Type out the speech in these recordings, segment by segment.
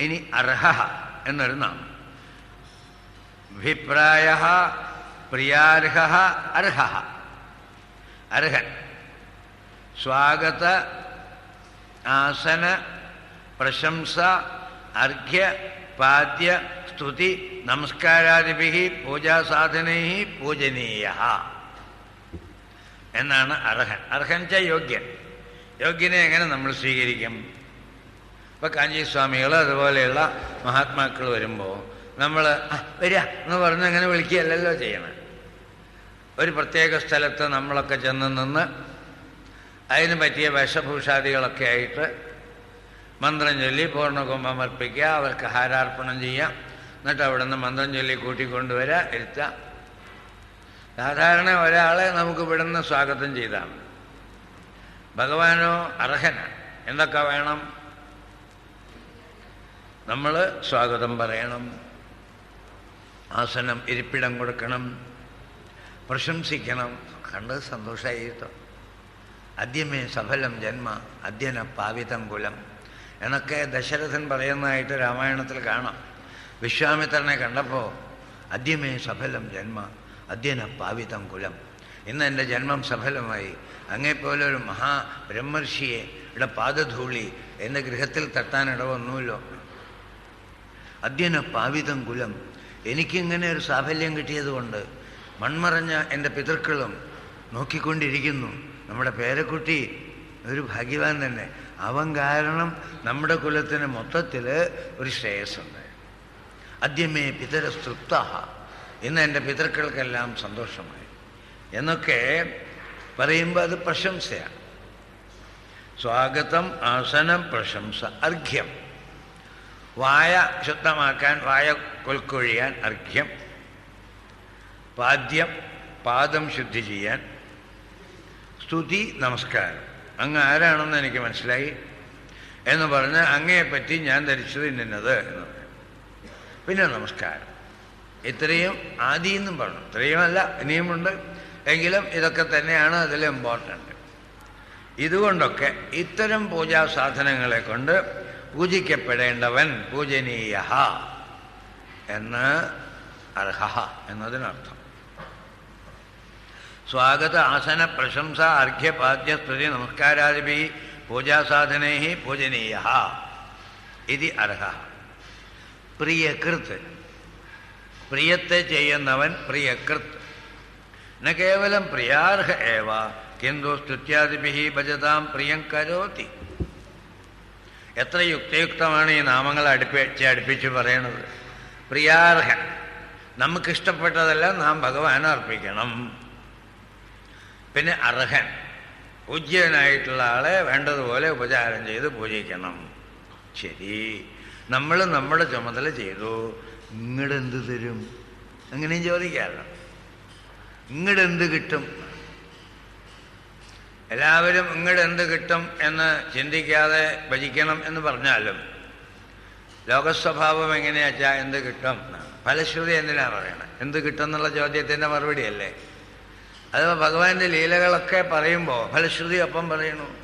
ഇനി അർഹ എന്നൊരു നാമം. അഭിപ്രായ പ്രിയാർഹ അർഹ. അർഹൻ. സ്വാഗത ആസന പ്രശംസ അർഘ്യ പാദ്യ സ്തുതി നമസ്കാരാദിഭി പൂജാസാധനൈ പൂജനീയ. എന്നാണ് അർഹൻ. അർഹൻ ച യോഗ്യൻ. യോഗ്യനെ എങ്ങനെ നമ്മൾ സ്വീകരിക്കും? ഇപ്പൊ കാഞ്ചി സ്വാമികൾ അതുപോലെയുള്ള മഹാത്മാക്കൾ വരുമ്പോൾ നമ്മൾ വരിക എന്ന് പറഞ്ഞ് അങ്ങനെ വിളിക്കുകയല്ലല്ലോ ചെയ്യണം. ഒരു പ്രത്യേക സ്ഥലത്ത് നമ്മളൊക്കെ ചെന്ന് നിന്ന് അതിന് പറ്റിയ വേഷഭൂഷാദികളൊക്കെ ആയിട്ട് മന്ത്രം ചൊല്ലി പൂർണകുംഭം അർപ്പിക്കുക അവർക്ക് ഹാരാർപ്പണം ചെയ്യാം. എന്നിട്ട് അവിടെ നിന്ന് മന്ത്രം ചൊല്ലി കൂട്ടിക്കൊണ്ടുവരിക ഇരുത്താം സാധാരണ ഒരാളെ നമുക്ക് ഇവിടുന്ന് സ്വാഗതം ചെയ്താണ്. ഭഗവാനോ അർഹന എന്തൊക്കെ വേണം? നമ്മൾ സ്വാഗതം പറയണം. ആസനം ഇരിപ്പിടം കൊടുക്കണം. പ്രശംസിക്കണം. കണ്ട് സന്തോഷമായിട്ടോ അദ്യമേ സഫലം ജന്മ അദ്യന പാവിതം കുലം എന്നൊക്കെ ദശരഥൻ പറയുന്നതായിട്ട് രാമായണത്തിൽ കാണാം. വിശ്വാമിത്രനെ കണ്ടപ്പോൾ അദ്യമേ സഫലം ജന്മ അദ്യന പാവിതം കുലം. ഇന്ന് എന്റെ ജന്മം സഫലമായി. അങ്ങേപ്പോലെ ഒരു മഹാ ബ്രഹ്മർഷിയെ ഇവിടെ പാദധൂളി എന്റെ ഗൃഹത്തിൽ തട്ടാൻ വന്നുവല്ലോ അദ്യന പാവിതം കുലം. എനിക്കിങ്ങനെ ഒരു സാഫല്യം കിട്ടിയതുകൊണ്ട് മൺമറഞ്ഞ എന്റെ പിതൃക്കളും നോക്കിക്കൊണ്ടിരിക്കുന്നു. നമ്മുടെ പേരക്കുട്ടി ഒരു ഭാഗ്യവാൻ തന്നെ. അവൻ കാരണം നമ്മുടെ കുലത്തിന് മൊത്തത്തിൽ ഒരു ശ്രേയസ്സുണ്ട്. അദ്യമേ പിതരസ്തൃപ്ത ഇന്ന് എന്റെ പിതൃക്കൾക്കെല്ലാം സന്തോഷമായി. എന്നൊക്കെ പറയുമ്പോൾ അത് പ്രശംസയാണ്. സ്വാഗതം ആസനം പ്രശംസ അർഘ്യം. വായ ശുദ്ധമാക്കാൻ വായ കൊൽക്കൊഴിയാൻ അർഘ്യം. പാദ്യം പാദം ശുദ്ധി ചെയ്യാൻ. സ്തുതി നമസ്കാരം. അങ്ങ് ആരാണെന്ന് എനിക്ക് മനസ്സിലായി? എന്ന് പറഞ്ഞ് അങ്ങയെപ്പറ്റി ഞാൻ ധരിച്ചത് ഇന്നത് എന്ന് പിന്നെ നമസ്കാരം. ഇത്രയും ആദ്യം പറഞ്ഞു. ഇത്രയുമല്ല ഇനിയുമുണ്ട്. എങ്കിലും ഇതൊക്കെ തന്നെയാണ് അതിൽ ഇമ്പോർട്ടന്റ് ഇതുകൊണ്ടൊക്കെ ഇത്തരം പൂജാ സാധനങ്ങളെ കൊണ്ട് പൂജിക്കപ്പെടേണ്ടവൻ പൂജനീയ എന്ന് അർഹ എന്നതിനർത്ഥം. സ്വാഗത ആസന പ്രശംസ അർഘ്യപാദ്യ സ്തുതി നമസ്കാരാദിഭി പൂജാസാധനൈ പൂജനീയ ഇത് അർഹ പ്രിയകൃത്ത് പ്രിയത്തെ ചെയ്യുന്നവൻ പ്രിയകൃത്ത് ന കേവലം പ്രിയാർഹ ഏവ. കിന്തു സ്തുത്യാദിഭി ഭജതാം പ്രിയം കരോതി. എത്ര യുക്തിയുക്തമാണ് ഈ നാമങ്ങൾ അടുപ്പിച്ച് അടുപ്പിച്ച് പറയണത്? പ്രിയാർഹൻ നമുക്കിഷ്ടപ്പെട്ടതെല്ലാം നാം ഭഗവാന് അർപ്പിക്കണം. പിന്നെ അർഹൻ. പൂജ്യനായിട്ടുള്ള ആളെ വേണ്ടതുപോലെ ഉപചാരം ചെയ്ത് പൂജിക്കണം. ശരി. നമ്മൾ നമ്മുടെ ചുമതല ചെയ്തു. ഇങ്ങടെന്ത് തരും? അങ്ങനെയും ചോദിക്കാറുണ്ട് ഇങ്ങടെന്ത് കിട്ടും? എല്ലാവരും ഇങ്ങോട്ട് എന്ത് കിട്ടും എന്ന് ചിന്തിക്കാതെ ഭജിക്കണം എന്ന് പറഞ്ഞാലും ലോകസ്വഭാവം എങ്ങനെയാ വെച്ചാൽ എന്ത് കിട്ടും ഫലശ്രുതി എന്തിനാണ് പറയണത് എന്ത് കിട്ടും എന്നുള്ള ചോദ്യത്തിന്റെ മറുപടിയല്ലേ? അത് ഭഗവാന്റെ ലീലകളൊക്കെ പറയുമ്പോൾ ഫലശ്രുതി ഒപ്പം പറയണു.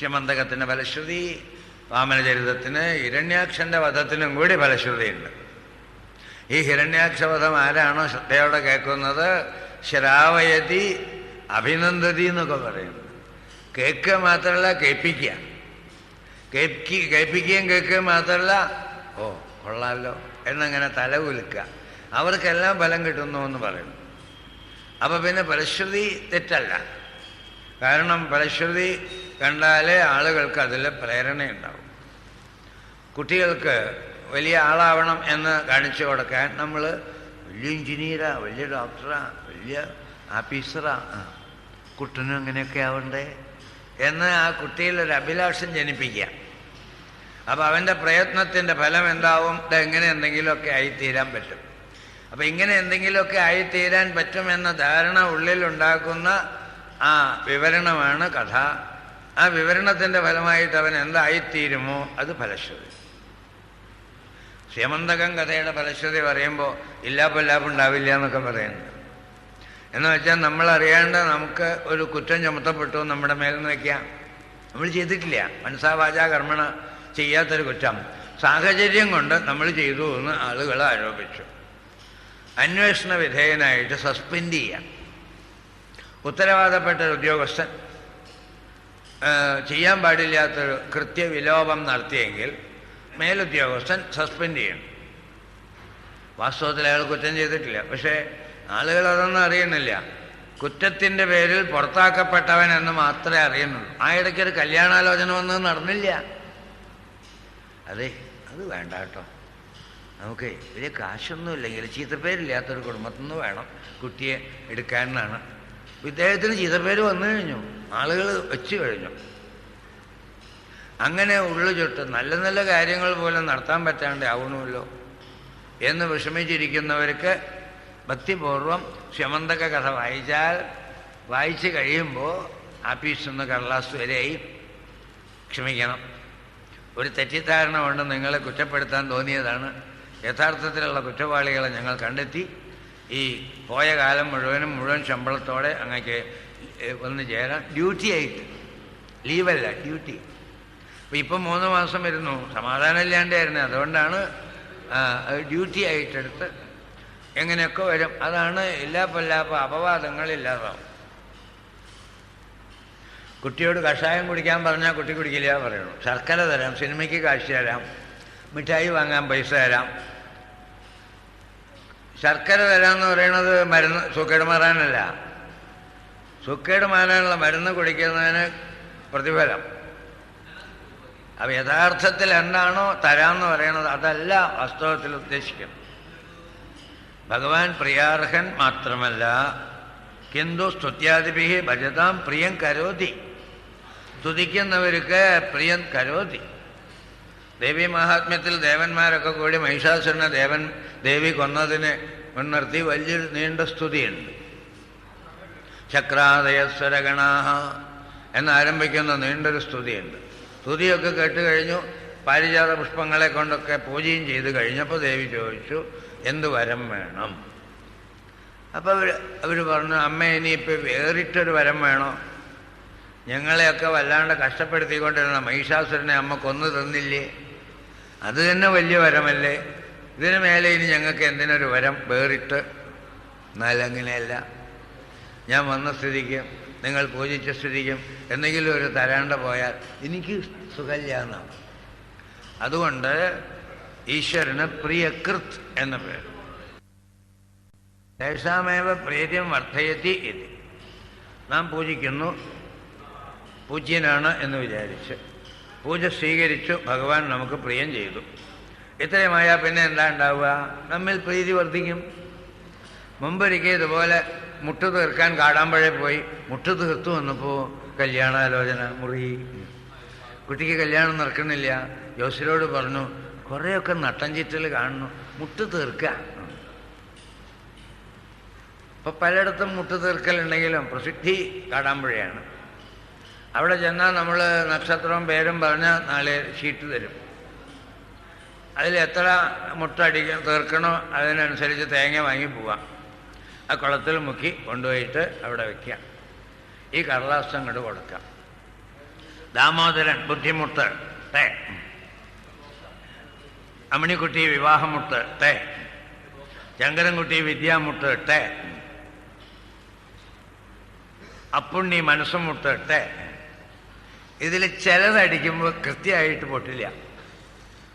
ചിമന്തകത്തിന്റെ ഫലശ്രുതി വാമനചരിതത്തിന് ഹിരണ്യാക്ഷന്റെ വധത്തിനും കൂടി ഫലശ്രുതിയുണ്ട്. ഈ ഹിരണ്യാക്ഷ ഹിരണ്യാക്ഷവധം ആരാണോ ശ്രദ്ധയോടെ കേൾക്കുന്നത്? ശ്രാവയതി അഭിനന്ദതി എന്നൊക്കെ പറയുന്നത് കേൾക്കുക മാത്രമല്ല കേൾപ്പിക്കുക. കേൾക്കി കേൾപ്പിക്കുകയും കേൾക്കുക മാത്രമല്ല ഓ കൊള്ളാമല്ലോ എന്നങ്ങനെ തല കുലുക്കുക. അവർക്കെല്ലാം ഫലം കിട്ടുന്നു എന്ന് പറയുന്നു അപ്പം പിന്നെ പരിശ്രുതി തെറ്റല്ല. കാരണം പരിശ്രുതി കണ്ടാലേ ആളുകൾക്ക് അതിൽ പ്രേരണയുണ്ടാവും. കുട്ടികൾക്ക് വലിയ ആളാവണം എന്ന് കാണിച്ചു കൊടുക്കാൻ നമ്മൾ വലിയ എഞ്ചിനീയറാ വലിയ ഡോക്ടറാ വലിയ ആ, കുട്ടനും അങ്ങനെയൊക്കെ ആവണ്ടേ? എന്ന് ആ കുട്ടിയിൽ ഒരു അഭിലാഷം ജനിപ്പിക്കുക. അപ്പൊ അവന്റെ പ്രയത്നത്തിന്റെ ഫലം എന്താവും? ഇത് എങ്ങനെ എന്തെങ്കിലുമൊക്കെ ആയിത്തീരാൻ പറ്റും. അപ്പൊ ഇങ്ങനെ എന്തെങ്കിലുമൊക്കെ ആയിത്തീരാൻ പറ്റുമെന്ന ധാരണ ഉള്ളിലുണ്ടാക്കുന്ന ആ വിവരണമാണ് കഥ. ആ വിവരണത്തിന്റെ ഫലമായിട്ട് അവൻ എന്തായിത്തീരുമോ? അത് ഫലശ്രുതി. ശ്യമന്തകം കഥയുടെ ഫലശ്രുതി പറയുമ്പോൾ ഇല്ലാപ്പല്ലാപ്പുണ്ടാവില്ല എന്നൊക്കെ പറയുന്നത് എന്ന് വെച്ചാൽ നമ്മൾ അറിയാണ്ട് നമുക്ക് ഒരു കുറ്റം ചുമത്തപ്പെട്ടു നമ്മുടെ മേലെന്ന് വെക്കാം. നമ്മൾ ചെയ്തിട്ടില്ല. മനസ്സാവാച കർമ്മണ ചെയ്യാത്തൊരു കുറ്റം. സാഹചര്യം കൊണ്ട് നമ്മൾ ചെയ്തു എന്ന് ആളുകൾ ആരോപിച്ചു. അന്വേഷണ വിധേയനായിട്ട് സസ്പെൻഡ് ചെയ്യാം ഉത്തരവാദപ്പെട്ട ഒരു ഉദ്യോഗസ്ഥൻ ചെയ്യാൻ പാടില്ലാത്തൊരു കൃത്യവിലോപം നടത്തിയെങ്കിൽ മേലുദ്യോഗസ്ഥൻ സസ്പെൻഡ് ചെയ്യണം. വാസ്തവത്തിൽ അയാൾ കുറ്റം ചെയ്തിട്ടില്ല. പക്ഷേ ആളുകൾ അതൊന്നും അറിയുന്നില്ല. കുറ്റത്തിന്റെ പേരിൽ പുറത്താക്കപ്പെട്ടവൻ എന്ന് മാത്രമേ അറിയുന്നുള്ളൂ. ആ ഇടയ്ക്ക് ഒരു കല്യാണാലോചന ഒന്നും നടന്നില്ല. അതെ അത് വേണ്ട കേട്ടോ. നമുക്ക് വലിയ കാശൊന്നും ഇല്ലെങ്കിൽ ചീത്തപ്പേരില്ലാത്തൊരു കുടുംബത്തിൽ നിന്ന് വേണം കുട്ടിയെ എടുക്കാനാണ്. ഇദ്ദേഹത്തിന് ചീത്തപ്പേര് വന്നു കഴിഞ്ഞു. ആളുകൾ വെച്ചു കഴിഞ്ഞു. അങ്ങനെ ഉള്ളു ചുട്ട് നല്ല നല്ല കാര്യങ്ങൾ പോലും നടത്താൻ പറ്റാണ്ട് ആവണമല്ലോ എന്ന് വിഷമിച്ചിരിക്കുന്നവർക്ക് ഭക്തിപൂർവം ശമന്തക കഥ വായിച്ചാൽ വായിച്ചു കഴിയുമ്പോൾ ആപ്പീസിൽ നിന്ന് കടലാസ് വരെയായി ക്ഷമിക്കണം. ഒരു തെറ്റിദ്ധാരണ കൊണ്ട് നിങ്ങളെ കുറ്റപ്പെടുത്താൻ തോന്നിയതാണ്. യഥാർത്ഥത്തിലുള്ള കുറ്റവാളികളെ ഞങ്ങൾ കണ്ടെത്തി. ഈ പോയ കാലം മുഴുവനും മുഴുവൻ ശമ്പളത്തോടെ അങ്ങക്ക് വന്ന് ചേരാൻ ഡ്യൂട്ടി ആയിട്ട്. ലീവല്ല ഡ്യൂട്ടി. അപ്പം ഇപ്പം മൂന്ന് മാസം വരുന്നു. സമാധാനം ഇല്ലാണ്ടായിരുന്നു. അതുകൊണ്ടാണ് ഡ്യൂട്ടി ആയിട്ടെടുത്ത് എങ്ങനെയൊക്കെ വരും? അതാണ് എല്ലാ പൊല്ലാപ്പ അപവാദങ്ങളില്ലാതാവും. കുട്ടിയോട് കഷായം കുടിക്കാൻ പറഞ്ഞാൽ കുട്ടി കുടിക്കില്ല പറയണം ശർക്കര തരാം സിനിമയ്ക്ക് കാശ് തരാം മിഠായി വാങ്ങാൻ പൈസ തരാം. ശർക്കര തരാമെന്ന് പറയുന്നത് മരുന്ന് സുക്കേട് മാറാനല്ല. സുക്കേട് മാറാനുള്ള മരുന്ന് കുടിക്കുന്നതിന് പ്രതിഫലം. അപ്പം യഥാർത്ഥത്തിൽ എന്താണോ തരാമെന്ന് പറയുന്നത് അതല്ല വാസ്തവത്തിൽ ഉദ്ദേശിക്കുന്നത്. ഭഗവാൻ പ്രിയാർഹൻ മാത്രമല്ല. കിന്തു സ്തുത്യാദിഭി ഭജതാം പ്രിയം കരോതി. സ്തുതിക്കുന്നവർക്ക് പ്രിയം കരോതി. ദേവി മഹാത്മ്യത്തിൽ ദേവന്മാരൊക്കെ കൂടി മഹിഷാസുരനെ ദേവൻ ദേവി കൊന്നതിനെ മുൻനിർത്തി വലിയൊരു നീണ്ട സ്തുതിയുണ്ട്. ചക്രാദയസ്വരഗണാഹ എന്നാരംഭിക്കുന്ന നീണ്ടൊരു സ്തുതിയുണ്ട്. സ്തുതിയൊക്കെ കേട്ട് കഴിഞ്ഞു. പാരിജാത പുഷ്പങ്ങളെ കൊണ്ടൊക്കെ പൂജയും ചെയ്ത് കഴിഞ്ഞപ്പോൾ ദേവി ചോദിച്ചു എന്ത് വരം വേണം? അപ്പോൾ അവർ അവർ പറഞ്ഞു അമ്മ ഇനിയിപ്പോൾ വേറിട്ടൊരു വരം വേണോ? ഞങ്ങളെയൊക്കെ വല്ലാണ്ട് കഷ്ടപ്പെടുത്തിക്കൊണ്ടിരുന്ന മഹിഷാസുരനെ അമ്മ കൊന്നു തന്നില്ലേ? അത് തന്നെ വലിയ വരമല്ലേ? ഇതിനു മേലെ ഇനി ഞങ്ങൾക്ക് എന്തിനൊരു വരം വേറിട്ട്? എന്നാലങ്ങനെയല്ല ഞാൻ വന്ന സ്ഥിതിക്ക് നിങ്ങൾ പൂജിച്ച സ്ഥിതിക്കും എന്തെങ്കിലും ഒരു തരാണ്ട പോയാൽ എനിക്ക് സുഖല്ല എന്നാണ്. അതുകൊണ്ട് ഈശ്വരന് പ്രിയകൃത് എന്ന പേര്. തേഷാമേവ പ്രീതിയും വർദ്ധയത്തി ഇത്. നാം പൂജിക്കുന്നു. പൂജ്യനാണ് എന്ന് വിചാരിച്ച്. പൂജ സ്വീകരിച്ചു. ഭഗവാൻ നമുക്ക് പ്രിയം ചെയ്തു. ഇത്രയുമായാൽ പിന്നെ എന്താ ഉണ്ടാവുക? നമ്മിൽ പ്രീതി വർദ്ധിക്കും. മുമ്പൊരിക്കൽ ഇതുപോലെ മുട്ടു തീർക്കാൻ കാടാമ്പഴേ പോയി. മുട്ടു തീർത്തു വന്നപ്പോൾ കല്യാണാലോചന മുറി. കുട്ടിക്ക് കല്യാണം നടക്കുന്നില്ല. ജോസിനോട് പറഞ്ഞു കുറേയൊക്കെ നട്ടം ചിറ്റൽ കാണുന്നു. മുട്ട് തീർക്കുക ഇപ്പൊ പലയിടത്തും മുട്ട് തീർക്കലുണ്ടെങ്കിലും പ്രസിദ്ധി കാടാമ്പുഴയാണ് അവിടെ ചെന്നാൽ നമ്മൾ നക്ഷത്രവും പേരും പറഞ്ഞാൽ നാളെ ഷീറ്റ് തരും. അതിൽ എത്ര മുട്ട അടിക്കാൻ തീർക്കണോ അതിനനുസരിച്ച് തേങ്ങ വാങ്ങി പോവാം. ആ കുളത്തിൽ മുക്കി കൊണ്ടുപോയിട്ട് അവിടെ വെക്കാം. ഈ കടലാസം കണ്ട് കൊടുക്കാം. ദാമോദരൻ ബുദ്ധിമുട്ട്. തേ അമ്മണിക്കുട്ടി വിവാഹമുട്ട് തേ ശങ്കരൻകുട്ടി വിദ്യാമുട്ട് ടെ അപ്പുണ്ണി മനസ്സും മുട്ട് തേ ഇതിൽ ചിലതടിക്കുമ്പോൾ കൃത്യമായിട്ട് പൊട്ടില്ല.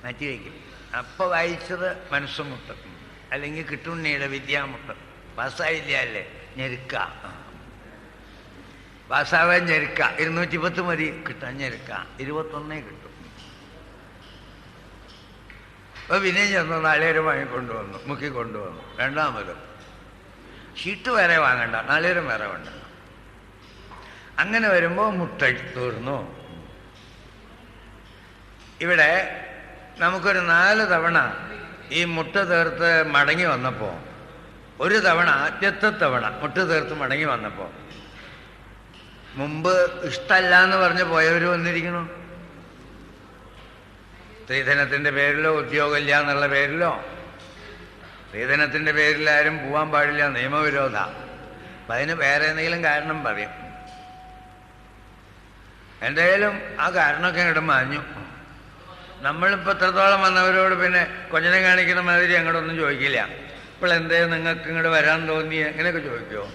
മാറ്റി വയ്ക്കും. അപ്പോൾ വായിച്ചത് മനസ്സും മുട്ട് അല്ലെങ്കിൽ കിട്ടുണ്ണിയുടെ വിദ്യാമുട്ട്. പാസ്സായില്ല അല്ലേ? ഞെരുക്ക. പാസ്സാവാൻ ഞെരുക്ക. ഇരുന്നൂറ്റി പത്ത് മതി. കിട്ടാൻ ഞെരുക്ക. ഇരുപത്തൊന്നേ കിട്ടും. അപ്പൊ പിന്നെ ചെന്ന് നാളേരം വാങ്ങിക്കൊണ്ടുവന്നു മുക്കി കൊണ്ടുവന്നു. രണ്ടാമത് ഷീട്ട് വരെ വാങ്ങണ്ട നാളികേരം വരെ വേണ്ട അങ്ങനെ വരുമ്പോൾ മുട്ട തീർന്നു. ഇവിടെ നമുക്കൊരു നാല് തവണ ഈ മുട്ട തീർത്ത് മടങ്ങി വന്നപ്പോൾ ഒരു തവണ ആദ്യത്തെ തവണ മുട്ട തീർത്ത് മടങ്ങി വന്നപ്പോൾ മുമ്പ് ഇഷ്ടമല്ല എന്ന് പറഞ്ഞ് പോയവർ വന്നിരിക്കണു? സ്ത്രീധനത്തിന്റെ പേരിലോ ഉദ്യോഗമില്ല എന്നുള്ള പേരിലോ? സ്ത്രീധനത്തിന്റെ പേരിൽ ആരും പോവാൻ പാടില്ല നിയമവിരോധ. അപ്പം അതിന് വേറെ എന്തെങ്കിലും കാരണം പറയും. എന്തായാലും ആ കാരണമൊക്കെ ഇങ്ങോട്ട് മാഞ്ഞു. നമ്മളിപ്പോൾ എത്രത്തോളം വന്നവരോട് പിന്നെ കൊഞ്ഞനെ കാണിക്കുന്ന മാതിരി അങ്ങോട്ടൊന്നും ചോദിക്കില്ല. ഇപ്പോൾ എന്തേ നിങ്ങൾക്ക് ഇങ്ങോട്ട് വരാൻ തോന്നി? അങ്ങനെയൊക്കെ ചോദിക്കുമോ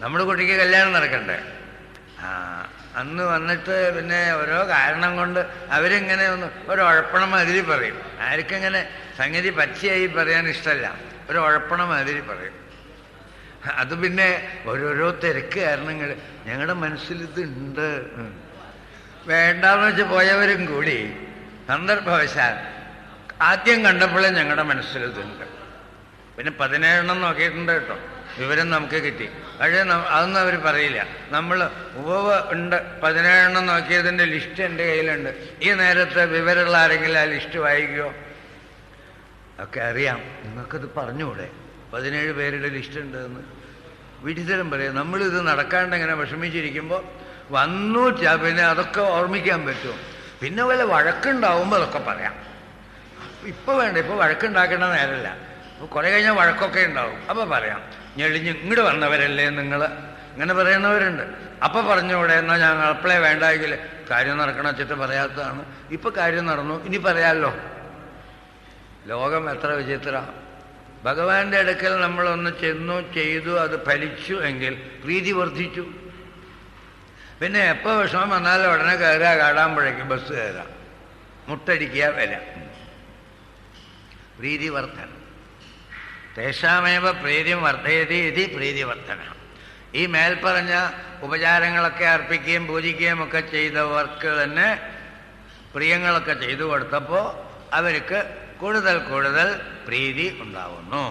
നമ്മുടെ കുട്ടിക്ക് കല്യാണം നടക്കണ്ടേ? ആ. അന്ന് വന്നിട്ട് പിന്നെ ഓരോ കാരണം കൊണ്ട് അവരിങ്ങനെ ഒന്ന് ഒരു ഉഴപ്പണം മാതിരി പറയും. ആർക്കിങ്ങനെ സംഗതി പച്ചയായി പറയാൻ ഇഷ്ടമല്ല ഒരു ഉഴപ്പണം മാതിരി പറയും. അത് പിന്നെ ഓരോരോ തിരക്ക് കാരണങ്ങൾ. ഞങ്ങളുടെ മനസ്സിൽ ഇതുണ്ട്. വേണ്ടാന്ന് വെച്ച് പോയവരും കൂടി. സന്ദർഭവശാൽ ആദ്യം കണ്ടപ്പോഴേ ഞങ്ങളുടെ മനസ്സിൽ ഇതുണ്ട് പിന്നെ പതിനേഴെണ്ണം നോക്കിയിട്ടുണ്ട് കേട്ടോ. വിവരം നമുക്ക് കിട്ടി. പക്ഷേ അതൊന്നും അവർ പറയില്ല. നമ്മൾ ഉപവ ഉണ്ട് പതിനേഴെണ്ണം നോക്കിയതിന്റെ ലിസ്റ്റ് എന്റെ കയ്യിലുണ്ട്. ഈ നേരത്തെ വിവരമുള്ള ആരെങ്കിലും ആ ലിസ്റ്റ് വായിക്കുമോ ഒക്കെ അറിയാം. നിങ്ങൾക്കത് പറഞ്ഞുകൂടെ? പതിനേഴ് പേരുടെ ലിസ്റ്റ് ഉണ്ട് എന്ന് വിഡിതരം പറയാം. നമ്മളിത് നടക്കാണ്ട് ഇങ്ങനെ വിഷമിച്ചിരിക്കുമ്പോൾ വന്നു പിന്നെ അതൊക്കെ ഓർമ്മിക്കാൻ പറ്റും. പിന്നെ വല്ല വഴക്കുണ്ടാവുമ്പോൾ അതൊക്കെ പറയാം. ഇപ്പൊ വേണ്ട ഇപ്പൊ വഴക്കുണ്ടാക്കേണ്ട നേരമില്ല ഇപ്പൊ കുറെ കഴിഞ്ഞാൽ വഴക്കൊക്കെ ഉണ്ടാവും. അപ്പൊ പറയാം ഞെളിഞ്ഞ് ഇങ്ങോട്ട് വന്നവരല്ലേ നിങ്ങൾ ഇങ്ങനെ പറയുന്നവരുണ്ട്. അപ്പൊ പറഞ്ഞൂടെ എന്നാ ഞങ്ങൾ അപ്പളേ വേണ്ടെങ്കിൽ കാര്യം നടക്കണ വെച്ചിട്ട് പറയാത്തതാണ്. ഇപ്പൊ കാര്യം നടന്നു ഇനി പറയാമല്ലോ ലോകം എത്ര വിചിത്ര. ഭഗവാന്റെ അടുക്കൽ നമ്മളൊന്ന് ചെന്നു ചെയ്തു അത് ഫലിച്ചു എങ്കിൽ പ്രീതി വർദ്ധിച്ചു. പിന്നെ എപ്പോൾ വിഷമം വന്നാലും ഉടനെ കയറുക കാടാമ്പുഴയ്ക്ക് ബസ് കയറാം മുട്ടടിക്കുക വില. പ്രീതിവർദ്ധന തേഷാമേവ പ്രീതി വർദ്ധയതി ഇതി പ്രീതിവർദ്ധന. ഈ മേൽപ്പറഞ്ഞ ഉപചാരങ്ങളൊക്കെ അർപ്പിക്കുകയും പൂജിക്കുകയും ഒക്കെ ചെയ്തവർക്ക് തന്നെ പ്രിയങ്ങളൊക്കെ ചെയ്തു കൊടുത്തപ്പോൾ അവർക്ക് കൂടുതൽ കൂടുതൽ പ്രീതി ഉണ്ടാവുന്നു.